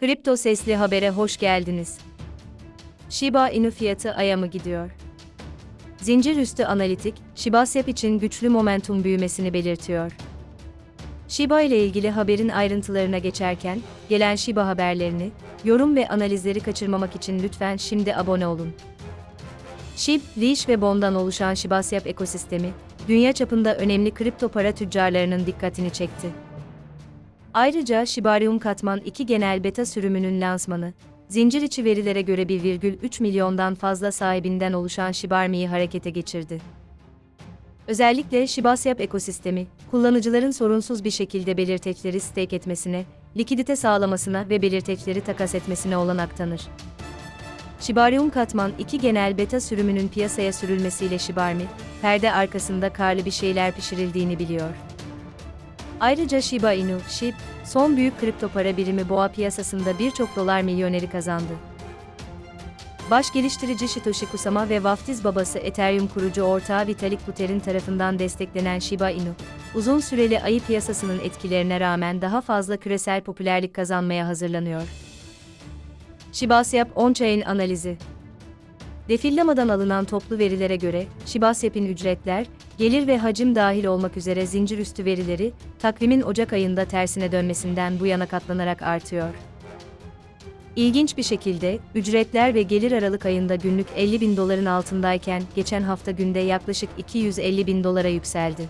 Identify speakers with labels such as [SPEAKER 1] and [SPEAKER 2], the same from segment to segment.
[SPEAKER 1] Kripto Sesli Haber'e hoş geldiniz. Shiba Inu fiyatı aya mı gidiyor? Zincir üstü analitik, Shiba SEP için güçlü momentum büyümesini belirtiyor. Shiba ile ilgili haberin ayrıntılarına geçerken, gelen Shiba haberlerini, yorum ve analizleri kaçırmamak için lütfen şimdi abone olun. SHIB, Leash ve Bond'dan oluşan Shiba SEP ekosistemi, dünya çapında önemli kripto para tüccarlarının dikkatini çekti. Ayrıca Shibarium Katman 2 genel beta sürümünün lansmanı, zincir içi verilere göre 1,3 milyondan fazla sahibinden oluşan Shibarmi'yi harekete geçirdi. Özellikle Shibaswap ekosistemi, kullanıcıların sorunsuz bir şekilde belirteçleri stake etmesine, likidite sağlamasına ve belirteçleri takas etmesine olanak tanır. Shibarium Katman 2 genel beta sürümünün piyasaya sürülmesiyle Shibarmi, perde arkasında karlı bir şeyler pişirildiğini biliyor. Ayrıca Shiba Inu, SHIB, son büyük kripto para birimi boğa piyasasında birçok dolar milyoneri kazandı. Baş geliştirici Satoshi Kusama ve vaftiz babası Ethereum kurucu ortağı Vitalik Buterin tarafından desteklenen Shiba Inu, uzun süreli ayı piyasasının etkilerine rağmen daha fazla küresel popülerlik kazanmaya hazırlanıyor. Shiba Swap On-Chain analizi Defillamadan alınan toplu verilere göre, Shiba Swap'in ücretler, gelir ve hacim dahil olmak üzere zincir üstü verileri, takvimin Ocak ayında tersine dönmesinden bu yana katlanarak artıyor. İlginç bir şekilde, ücretler ve gelir Aralık ayında günlük 50 bin doların altındayken, geçen hafta günde yaklaşık 250 bin dolara yükseldi.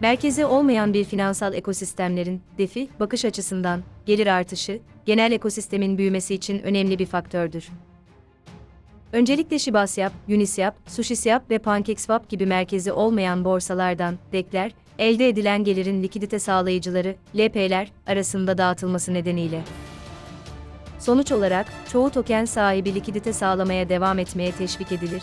[SPEAKER 1] Merkezi olmayan bir finansal ekosistemlerin, defi, bakış açısından, gelir artışı, genel ekosistemin büyümesi için önemli bir faktördür. Öncelikle Shibaswap, Uniswap, SushiSwap ve PancakeSwap gibi merkezi olmayan borsalardan, DEX'ler, elde edilen gelirin likidite sağlayıcıları, LP'ler, arasında dağıtılması nedeniyle. Sonuç olarak, çoğu token sahibi likidite sağlamaya devam etmeye teşvik edilir.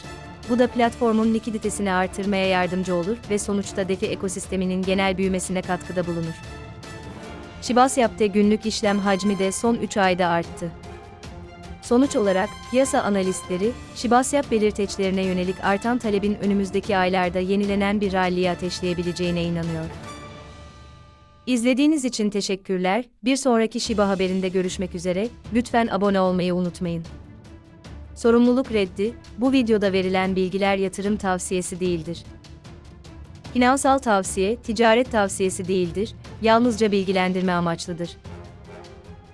[SPEAKER 1] Bu da platformun likiditesini artırmaya yardımcı olur ve sonuçta DeFi ekosisteminin genel büyümesine katkıda bulunur. Shibaswap'te günlük işlem hacmi de son 3 ayda arttı. Sonuç olarak, piyasa analistleri, Shibaswap belirteçlerine yönelik artan talebin önümüzdeki aylarda yenilenen bir rally'yi ateşleyebileceğine inanıyor. İzlediğiniz için teşekkürler. Bir sonraki Shiba haberinde görüşmek üzere. Lütfen abone olmayı unutmayın. Sorumluluk reddi, bu videoda verilen bilgiler yatırım tavsiyesi değildir. Finansal tavsiye, ticaret tavsiyesi değildir, yalnızca bilgilendirme amaçlıdır.